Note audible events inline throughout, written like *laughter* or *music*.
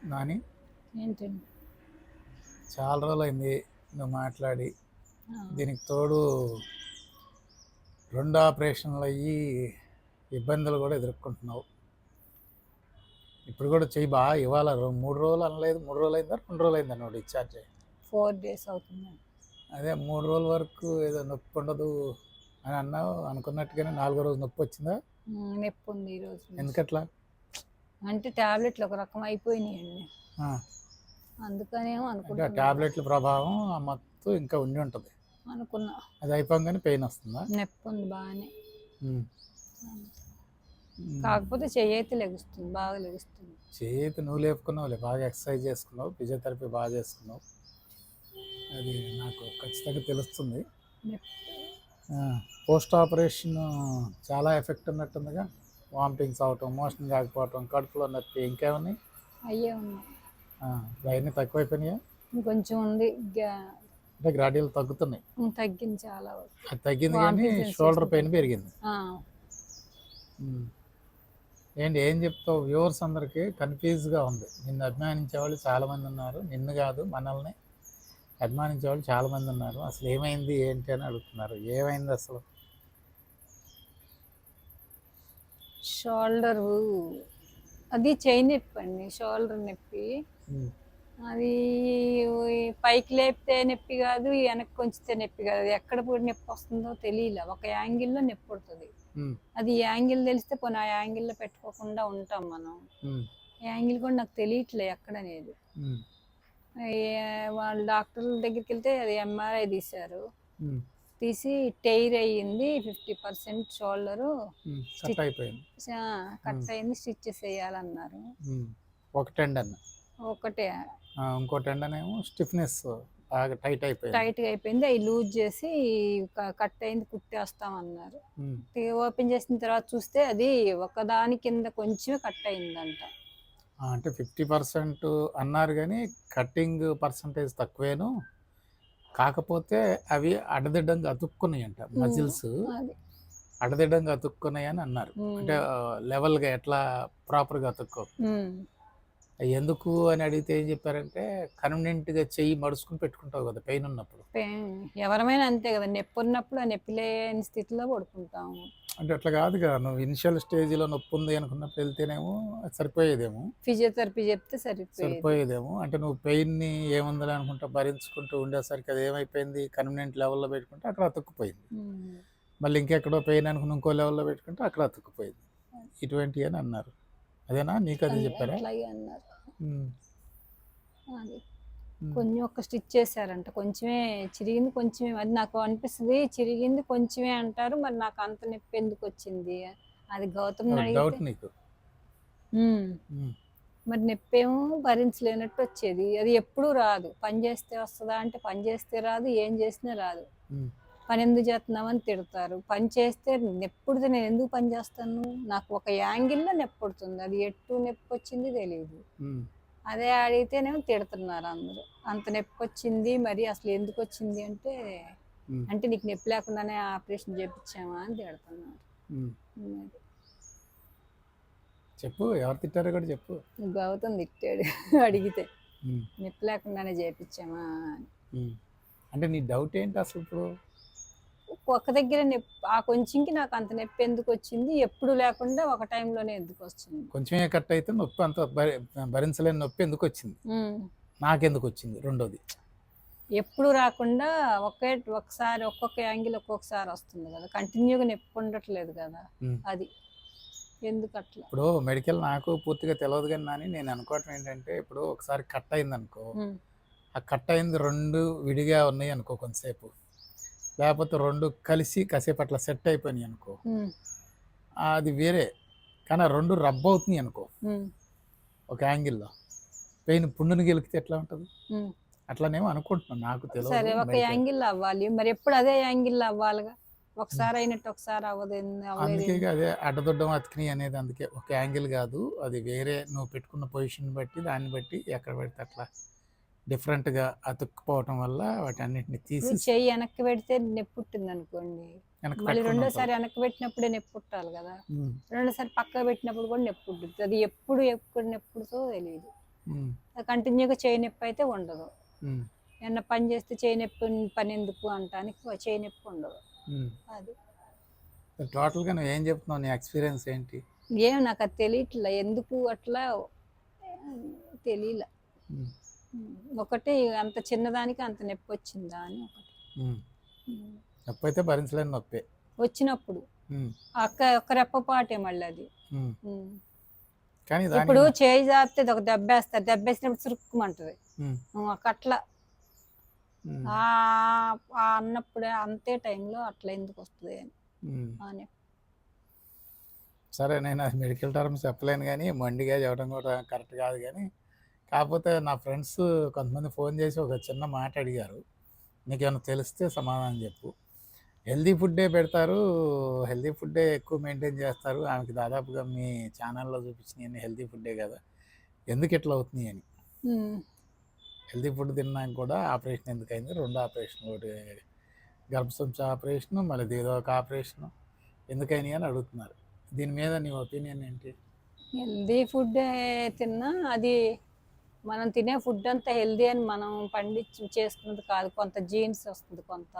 నాని? ఏంటండి? చాలా రోజులైంది నువ్వు మాట్లాడి. దీనికి తోడు రెండు ఆపరేషన్లు అయ్యి ఇబ్బందులు కూడా ఎదుర్కొంటున్నావు. ఇప్పుడు కూడా చెయ్యి బాగా ఇవ్వాలి మూడు రోజులు అనలేదు మూడు రోజులు అయిందా రెండు రోజులు అయిందా నువ్వు డిశ్చార్జ్ అయ్యి? ఫోర్ డేస్ అవుతుందండి. అదే మూడు రోజుల వరకు ఏదో నొప్పి ఉండదు అని అన్నావు అనుకున్నట్టుగానే నాలుగో రోజు నొప్పి వచ్చిందా? నొప్పి ఉంది ఈరోజు ఎందుకట్లా? అంటే టాబ్లెట్లు ఒక రకం అయిపోయినాయండి. అందుకనేమో అనుకుంటున్నా. టాబ్లెట్ల ప్రభావం ఆ మత్తు ఇంకా ఉండి ఉంటుంది. అనుకున్నా. అది అయిపోగానే పెయిన్ వస్తుందా? నొప్పి ఉంది బాగానే. కాకపోతే చెయ్యి అయితే లెగుస్తుంది బాగా లెగుస్తుంది. చేతి నువ్వు లేపుకున్నావులే బాగా ఎక్సర్సైజ్ చేసుకున్నావు ఫిజియోథెరపీ బాగా చేసుకున్నావు. అది నాకు ఖచ్చితంగా తెలుస్తుంది. పోస్ట్ ఆపరేషన్ చాలా ఎఫెక్ట్ ఉన్నట్టుందిగా. వామిటింగ్స్ అవటం మోషన్ కాకపోవటం కడుపులో నొప్పి ఇంకేమని అయ్యే ఉన్నాయి. అవన్నీ తక్కువైపోయినాయా? ఇంకొంచెం ఉంది. అంటే గ్రాడ్యువల్ తగ్గుతున్నాయి. తగ్గింది చాలా. అది తగ్గింది కానీ. షోల్డర్ పెయిన్ పెరిగింది. ఏంటి ఏం చెప్తావు? వ్యూవర్స్ అందరికీ కన్ఫ్యూజ్గా ఉంది. నిన్ను అభిమానించే వాళ్ళు చాలామంది ఉన్నారు. నిన్ను కాదు మనల్ని అభిమానించే వాళ్ళు చాలామంది ఉన్నారు. అసలు ఏమైంది ఏంటి అని అడుగుతున్నారు. ఏమైంది అసలు? షోల్డర్. అది చెయ్యి నొప్పి అండి షోల్డర్ నొప్పి. అది పైకి లేపితే నొప్పి కాదు వెనక్కి కొంచితే నొప్పి కాదు. అది ఎక్కడ పోయి నొప్పి వస్తుందో తెలియలే. ఒక యాంగిల్లో నొప్పి పుడుతుంది. అది యాంగిల్ తెలిస్తే పోనీ ఆ యాంగిల్లో పెట్టుకోకుండా ఉంటాం మనం. యాంగిల్ కూడా నాకు తెలియట్లే ఎక్కడనేది వాళ్ళ డాక్టర్ల దగ్గరికి వెళ్తే అది ఎంఆర్ఐ తీశారు. తీసి టైర్ అయ్యింది ఫిఫ్టీ పర్సెంట్ షోల్డరు. కట్ అయిపోయింది. కట్ అయింది స్టిచ్చెస్ వేయాలన్నారు. ఒక టెండన్ ఒకటే. ఇంకో టెండన్ ఏమో స్టిఫ్నెస్ బాగా టైట్ అయిపోయింది. టైట్గా అయిపోయింది అవి లూజ్ చేసి కట్ అయింది కుట్టేస్తామన్నారు. ఉమ్. ఓపెన్ చేసిన తర్వాత చూస్తే అది ఒకదాని కింద కొంచెమే కట్ అయిందంట అంటే ఫిఫ్టీ పర్సెంట్ అన్నారు కానీ కట్టింగ్ పర్సంటేజ్ తక్కువేను. కాకపోతే అవి అడదిడ్డంగా అతుక్కున్నాయి అంట మజిల్స్. అడదిడ్డంగా అతుక్కున్నాయి అని అన్నారు. అంటే లెవెల్గా ఎట్లా ప్రాపర్గా అతుక్కో ఉమ్. ఎందుకు అని అడిగితే ఏం చెప్పారంటే కన్వీనియంట్గా చెయ్యి మడుచుకుని పెట్టుకుంటావు కదా పెయిన్ ఉన్నప్పుడు. ఎవరమైనా అంతే కదా నొప్పి ఉన్నప్పుడు ఆ నొప్పి లేని స్థితిలో పడుకుంటాము. అంటే అట్లా కాదు కదా నువ్వు ఇనిషియల్ స్టేజ్లో నొప్పి ఉంది అనుకున్నప్పుడు వెళ్తేనేమో అది సరిపోయేదేమో. ఫిజియోథెరపీ చెప్తే సరిపోయేది. సరిపోయేదేమో. అంటే నువ్వు పెయిన్ని ఏముందని అనుకుంటా భరించుకుంటూ ఉండేసరికి అది ఏమైపోయింది? కన్వీనియంట్ లెవెల్లో పెట్టుకుంటే అక్కడ అతుక్కుపోయింది. మళ్ళీ ఇంకెక్కడో పెయిన్ అనుకుని ఇంకో లెవెల్లో పెట్టుకుంటే అక్కడ అతుక్కుపోయింది. ఇటువంటి అని అన్నారు. అదేనా? నీకు అది చెప్పారా? అన్నారు. కొంచెం ఒక స్టిచ్ చేశారంట. కొంచెమే చిరిగింది కొంచెమే అది నాకు అనిపిస్తుంది. చిరిగింది కొంచెమే అంటారు. మరి నాకు అంత నొప్పి ఎందుకు వచ్చింది? అది గౌతమ్ మరి నొప్పి ఏమో భరించలేనట్టు వచ్చేది. అది ఎప్పుడూ రాదు. పని చేస్తే వస్తుందా అంటే పని చేస్తే రాదు ఏం చేసినా రాదు. పని ఎందుకు చేస్తున్నామని తిడతారు. పని చేస్తే ఎప్పుడు నేను ఎందుకు పని చేస్తాను? నాకు ఒక యాంగిల్లో నొప్పి పుడుతుంది. అది ఎట్టు నొప్పి వచ్చింది తెలియదు అదే అడిగితేనేమో తిడుతున్నారు అందరూ. అంత నొప్పి వచ్చింది మరి అసలు ఎందుకు వచ్చింది అంటే అంటే నీకు నొప్పి లేకుండానే ఆపరేషన్ చేయించామా అని తిడుతున్నారు. చెప్పు ఎవరు తిట్టారో కూడా చెప్పు. గౌతమ్ తిట్టాడు అడిగితే. నొప్పి లేకుండానే చేయించామా అని. అంటే నీ డౌట్ ఏంటి అసలు ఇప్పుడు? ఒక దగ్గర నొప్పి ఆ కొంచెంకి నాకు అంత నొప్పి ఎందుకు వచ్చింది? ఎప్పుడు లేకుండా ఒక టైంలోనే ఎందుకు వచ్చింది కొంచెమే కట్ అయితే నొప్పి అంత భరి భరించలేని నొప్పి ఎందుకు వచ్చింది. నాకెందుకు వచ్చింది రెండోది. ఎప్పుడు రాకుండా ఒకే ఒకసారి ఒక్కొక్క యాంగిల్ ఒక్కొక్కసారి వస్తుంది కదా. కంటిన్యూగా నొప్పి ఉండట్లేదు కదా. అది. ఎందుకు అట్లా? ఇప్పుడు మెడికల్ నాకు పూర్తిగా తెలియదు కానీ నాని నేను అనుకోవటం ఏంటంటే ఇప్పుడు ఒకసారి కట్ అయింది అనుకో. ఆ కట్ అయింది రెండు విడిగా ఉన్నాయి అనుకో కొంతసేపు. లేకపోతే రెండు కలిసి కాసేపు అట్లా సెట్ అయిపోయినాయి అనుకో. అది వేరే కానీ రెండు రబ్ అవుతున్నాయి అనుకో. ఒక యాంగిల్లో పెయిన్ పుండుని గెలికితే ఎట్లా ఉంటుంది. అట్లానేమో అనుకుంటున్నాను నాకు తెలియదు సరే ఒక. యాంగిల్ అవ్వాలి మరి ఎప్పుడు అదే యాంగిల్ అవ్వాలిగా ఒకసారి అయినట్టు ఒకసారి అవ్వదు అందుకే? అదే అడ్డదొడ్డం అతికినాయి అనేది అందుకే ఒక యాంగిల్ కాదు అది వేరే నువ్వు పెట్టుకున్న పొజిషన్ బట్టి దాన్ని బట్టి ఎక్కడ పెడితే అట్లా డిఫరెంట్గా అతుక్కుపోవటం వల్ల వాటి అన్నిటిని తీసి చెయ్యి వెనక్కి పెడితే నొప్పి పుట్టింది అనుకోండి మళ్ళీ రెండోసారి వెనక్కి పెట్టినప్పుడే నొప్పి పుట్టాలి కదా. రెండోసారి పక్క పెట్టినప్పుడు కూడా నొప్పి పుట్టుద్ది. అది ఎప్పుడు ఎప్పుడు నొప్పుడుతో తెలియదు కంటిన్యూగా చేయి నొప్పి అయితే ఉండదు. ఏమన్నా పని చేస్తే చేయి నొప్పి పని ఎందుకు అంటానికి చేయి నొప్పి ఉండదు. అది. టోటల్గా నువ్వు ఏం చెప్తున్నావు నీ ఎక్స్పీరియన్స్ ఏంటి? ఏం నాకు అది తెలియట్లే ఎందుకు అట్లా? తెలియలే ఒకటి అంత చిన్నదానికి అంత నొప్పి వచ్చిందా అని ఒకటి. నొప్పి అయితే భరించలేని నొప్పే. వచ్చినప్పుడు. అక్క ఒక రెప్పపాటే మళ్ళీ అది. ఇప్పుడు చేయి జాపితే ఒక దెబ్బేస్తారు. దెబ్బేసినప్పుడు చురుక్కుమంటది. అట్లా అన్నప్పుడే అంతే టైంలో అట్లా ఎందుకు వస్తుంది అని. సరే నేను మెడికల్ టర్మ్స్ చెప్పలేను కానీ మొండిగా చెప్పడం కూడా కరెక్ట్ కాదు కానీ కాకపోతే నా ఫ్రెండ్స్ కొంతమంది ఫోన్ చేసి ఒక చిన్న మాట అడిగారు. నీకేమైనా తెలిస్తే సమాధానం చెప్పు. హెల్దీ ఫుడ్డే పెడతారు. హెల్దీ ఫుడ్డే ఎక్కువ మెయింటైన్ చేస్తారు. ఆమెకి దాదాపుగా మీ ఛానల్లో చూపించినవి హెల్దీ ఫుడ్డే కదా. ఎందుకు ఇట్లా అవుతున్నాయి అని. హెల్దీ ఫుడ్ తిన్నాక కూడా ఆపరేషన్ ఎందుకు అయింది రెండు ఆపరేషన్ ఒకటి గర్భసంచ ఆపరేషన్ మళ్ళీ ఏదో ఒక ఆపరేషన్. ఎందుకైనాయి అని అడుగుతున్నారు. దీని మీద నీ ఒపీనియన్ ఏంటి? హెల్దీ ఫుడ్ తిన్నా అది మనం తినే ఫుడ్ అంతా హెల్దీ అని మనం పండించి చేసుకున్నది కాదు. కొంత జీన్స్ వస్తుంది కొంత.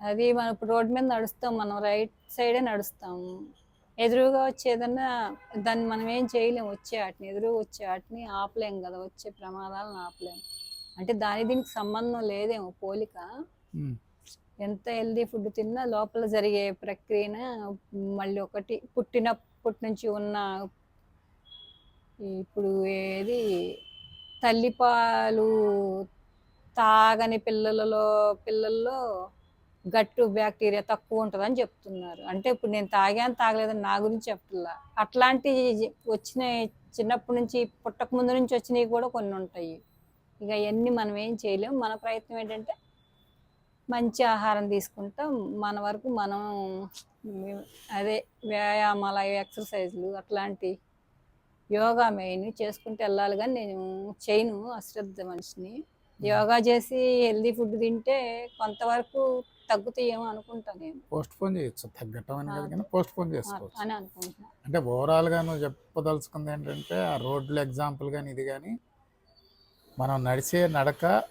అది మనం ఇప్పుడు రోడ్డు మీద నడుస్తాం మనం రైట్ సైడే నడుస్తాము ఎదురుగా వచ్చేదన్నా దాన్ని మనం ఏం చేయలేం వచ్చే వాటిని ఎదురుగా వచ్చే వాటిని ఆపలేం కదా వచ్చే ప్రమాదాలను ఆపలేం. అంటే దాని దీనికి సంబంధం లేదేమో పోలిక. ఎంత హెల్దీ ఫుడ్ తిన్నా లోపల జరిగే ప్రక్రియన మళ్ళీ ఒకటి పుట్టినప్పటి నుంచి ఉన్న ఇప్పుడు ఏది? తల్లిపాలు తాగని పిల్లలలో పిల్లల్లో గట్టు బ్యాక్టీరియా తక్కువ ఉంటుందని చెప్తున్నారు. అంటే ఇప్పుడు నేను తాగాను తాగలేదని నా గురించి చెప్పలా అట్లాంటి వచ్చిన చిన్నప్పటి నుంచి పుట్టక ముందు నుంచి వచ్చినవి కూడా కొన్ని ఉంటాయి. ఇక అవన్నీ మనం ఏం చేయలేం. మన ప్రయత్నం ఏంటంటే మంచి ఆహారం తీసుకుంటాం. మన వరకు మనం అదే వ్యాయామాలు ఎక్సర్సైజ్లు అట్లాంటి యోగా మెయిన్ చేసుకుంటూ వెళ్ళాలి కానీ నేను చేయను అశ్రద్ధ మనిషిని. యోగా చేసి హెల్దీ ఫుడ్ తింటే కొంతవరకు తగ్గుతాయేమో అనుకుంటా నేను. పోస్ట్ పోన్ చేయొచ్చు. తగ్గటం కానీ పోస్ట్ పోన్ ఆ- చేసుకోవచ్చు అని అనుకుంటున్నా. అంటే ఓవరాల్గా నువ్వు చెప్పదలుచుకుంది ఏంటంటే ఆ రోడ్లు ఎగ్జాంపుల్ కానీ ఇది కానీ మనం నడిచే నడక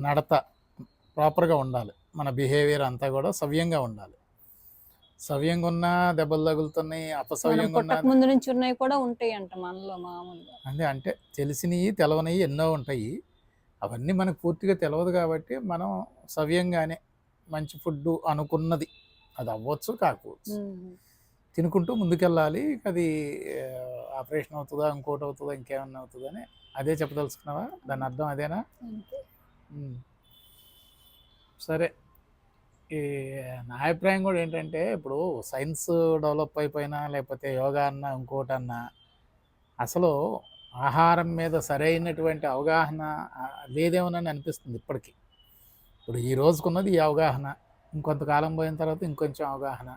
నడత ప్రాపర్గా ఉండాలి. మన బిహేవియర్ అంతా కూడా సవ్యంగా ఉండాలి. సవ్యంగా ఉన్నా దెబ్బలు తగులుతున్నాయి అపసవ్యంగా ఉన్నా ముందు నుంచి ఉన్నవి కూడా ఉంటాయి అంట మనలో మామూలుగా. అంటే అంటే తెలిసినవి తెలవనివి ఎన్నో ఉంటాయి. అవన్నీ మనకు పూర్తిగా తెలియదు కాబట్టి మనం సవ్యంగానే మంచి ఫుడ్ అనుకున్నది. అది అవ్వచ్చు కాకపోవచ్చు. తినుకుంటూ ముందుకెళ్ళాలి అది ఆపరేషన్ అవుతుందా ఇంకోటి అవుతుందా ఇంకేమన్నా అవుతుందా అని అదే చెప్పదలుచుకున్నావా? దాని అర్థం అదేనా. సరే. నా అభిప్రాయం కూడా ఏంటంటే ఇప్పుడు సైన్స్ డెవలప్ అయిపోయినా లేకపోతే యోగా అన్నా ఇంకోటన్నా అసలు ఆహారం మీద సరైనటువంటి అవగాహన లేదేమోనని అనిపిస్తుంది ఇప్పటికీ. ఇప్పుడు ఈ రోజుకున్నది ఈ అవగాహన ఇంకొంతకాలం పోయిన తర్వాత ఇంకొంచెం అవగాహన.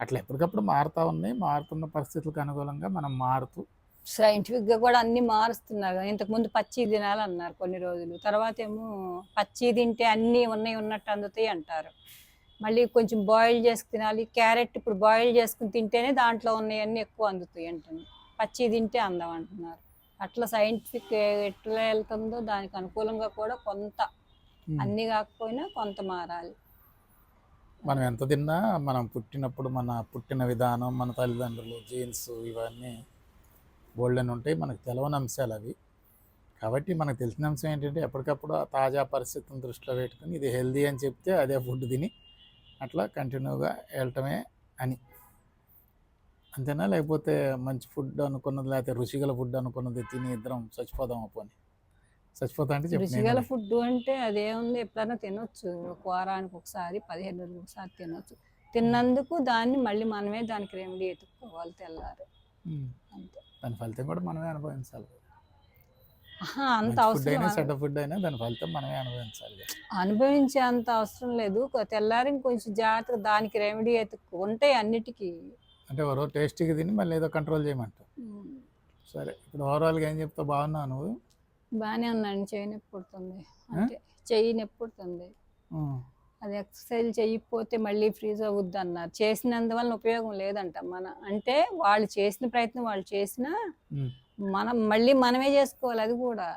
అట్లా ఎప్పటికప్పుడు మారుతూ ఉన్నాయి. మారుతున్న పరిస్థితులకు అనుకూలంగా మనం మారుతూ సైంటిఫిక్గా కూడా అన్ని మారుస్తున్నారు కదా. ఇంతకు ముందు పచ్చి తినాలి అన్నారు కొన్ని రోజులు. తర్వాత ఏమో పచ్చి తింటే అన్ని ఉన్నాయి ఉన్నట్టు అందుతాయి అంటారు. మళ్ళీ కొంచెం బాయిల్ చేసుకు తినాలి. క్యారెట్ ఇప్పుడు బాయిల్ చేసుకుని తింటేనే దాంట్లో ఉన్నాయన్నీ ఎక్కువ అందుతాయి అంటుంది. పచ్చి తింటే అందం అంటున్నారు. అట్లా సైంటిఫిక్ ఎట్లా వెళ్తుందో దానికి అనుకూలంగా కూడా కొంత. అన్ని కాకపోయినా కొంత మారాలి. మనం ఎంత తిన్నా మనం పుట్టినప్పుడు మన పుట్టిన విధానం మన తల్లిదండ్రులు జీన్స్ ఇవన్నీ బోల్డెన్ ఉంటాయి. మనకు తెలవని అంశాలు అవి. కాబట్టి మనకు తెలిసిన అంశం ఏంటంటే ఎప్పటికప్పుడు ఆ తాజా పరిస్థితిని దృష్టిలో పెట్టుకుని ఇది హెల్దీ అని చెప్తే అదే ఫుడ్ తిని అట్లా కంటిన్యూగా వెళ్ళటమే అని. అంతేనా? లేకపోతే మంచి ఫుడ్ అనుకున్నది లేకపోతే రుచిగల ఫుడ్ అనుకున్నది తిని ఇద్దరం చచ్చిపోదాం పోని చచ్చిపోతా అంటే రుచిగల. ఫుడ్ అంటే అదేముంది ఎప్పుడైనా తినొచ్చు. ఒక వారానికి ఒకసారి పదిహేను రోజులకు ఒకసారి తినొచ్చు. తిన్నందుకు దాన్ని మళ్ళీ మనమే దానికి రెమెడీ ఎత్తుక్కోవాలి తెల్లారి. అంతే. దాని ఫలితం కూడా మనమే అనుభవించాలి అంత అవసరం చెడ్డ ఫుడ్ అయినా దాని ఫలితం మనమే అనుభవించాలి. అనుభవించే అంత అవసరం లేదు. తెల్లారి కొంచెం జాగ్రత్తగా దానికి రెమెడీ ఎత్తుక్కో ఉంటాయి అన్నిటికీ. అంటే ఎవరో టేస్టీగా తిని మళ్ళీ ఏదో కంట్రోల్ చేయమంటావు. సరే ఇప్పుడు ఓవరాల్గా ఏం చెప్తావు? బాగున్నావు నువ్వు? బాగానే ఉన్నాను. చెయ్యి నొప్పి పుడుతుంది. అంటే చెయ్యి నొప్పి పుడుతుంది. అది ఎక్సర్సైజ్ చేయకపోతే మళ్ళీ ఫ్రీజ్ అవుద్ది అన్నారు చేసినందువల్ల ఉపయోగం లేదంట మన అంటే వాళ్ళు చేసిన ప్రయత్నం వాళ్ళు చేసినా మనం మళ్ళీ మనమే చేసుకోవాలి అది కూడా.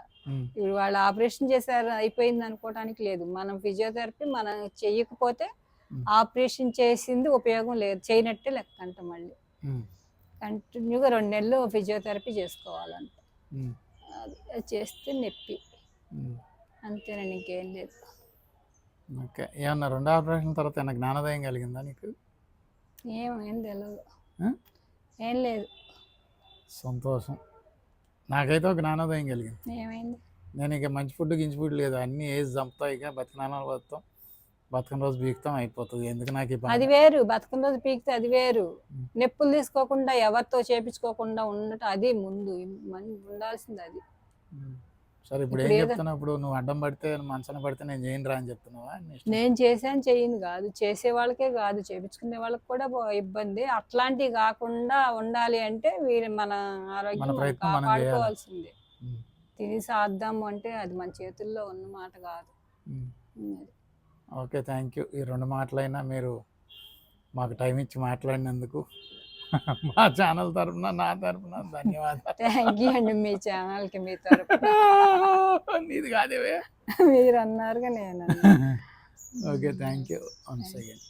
ఇప్పుడు వాళ్ళు ఆపరేషన్ చేశారు అయిపోయింది అనుకోవడానికి లేదు. మనం ఫిజియోథెరపీ మనం చెయ్యకపోతే ఉమ్. ఆపరేషన్ చేసింది ఉపయోగం లేదు. చేయనట్టే లెక్క అంట మళ్ళీ. కంటిన్యూగా రెండు నెలలు ఫిజియోథెరపీ చేసుకోవాలంట. ఉమ్, అది అది చేస్తే నొప్పి. అంతేనండి ఇంకేం లేదు. ఓకే. ఏమన్నా రెండు ఆపరేషన్ తర్వాత ఏమన్నా జ్ఞానోదయం కలిగిందా నీకు? ఏమేం తెలియదు? ఏం లేదు. సంతోషం. నాకైతే జ్ఞానోదయం కలిగింది. ఏమైంది? నేను ఇక మంచి ఫుడ్ గించి ఫుడ్ లేదు. అన్ని ఏజ్ చంపుతాయి ఇక. బతికినాలు బతుకుతాం బతుకని రోజు బీకుతాం అయిపోతుంది. ఎందుకు నాకు ఈ? అది వేరు. బతుకున్న రోజు పీకితే అది వేరు. నొప్పులు తీసుకోకుండా ఎవరితో చేపించుకోకుండా ఉండటం అది ముందు. మన- ఉండాల్సింది అది. ఉమ్. సరే ఇప్పుడు ఏం చెప్తున్నావు ఇప్పుడు నువ్వు అడ్డం పడితే మంచన పడితే నేను చేయను రా అని చెప్తున్నావా. నేను చేశాను చేయను కాదు చేసే వాళ్ళకే కాదు చేపించుకునే వాళ్ళకి కూడా ఇబ్బంది అట్లాంటివి కాకుండా ఉండాలి అంటే వీరు మన ఆరోగ్యం. కాపాడుకోవాల్సిందే. తిని సాద్దాము అంటే అది మన చేతుల్లో ఉన్న మాట కాదు. ఓకే థ్యాంక్ యూ ఈ రెండు మాటలైనా మీరు మాకు టైం ఇచ్చి మాట్లాడినందుకు మా ఛానల్ తరపున నా తరపున ధన్యవాదాలు. థ్యాంక్ యూ అండి మీ ఛానల్కి మీ తరపు *laughs* నీది కాదేవే? మీరు అన్నారుగా నేను. *laughs* Okay thank you once again.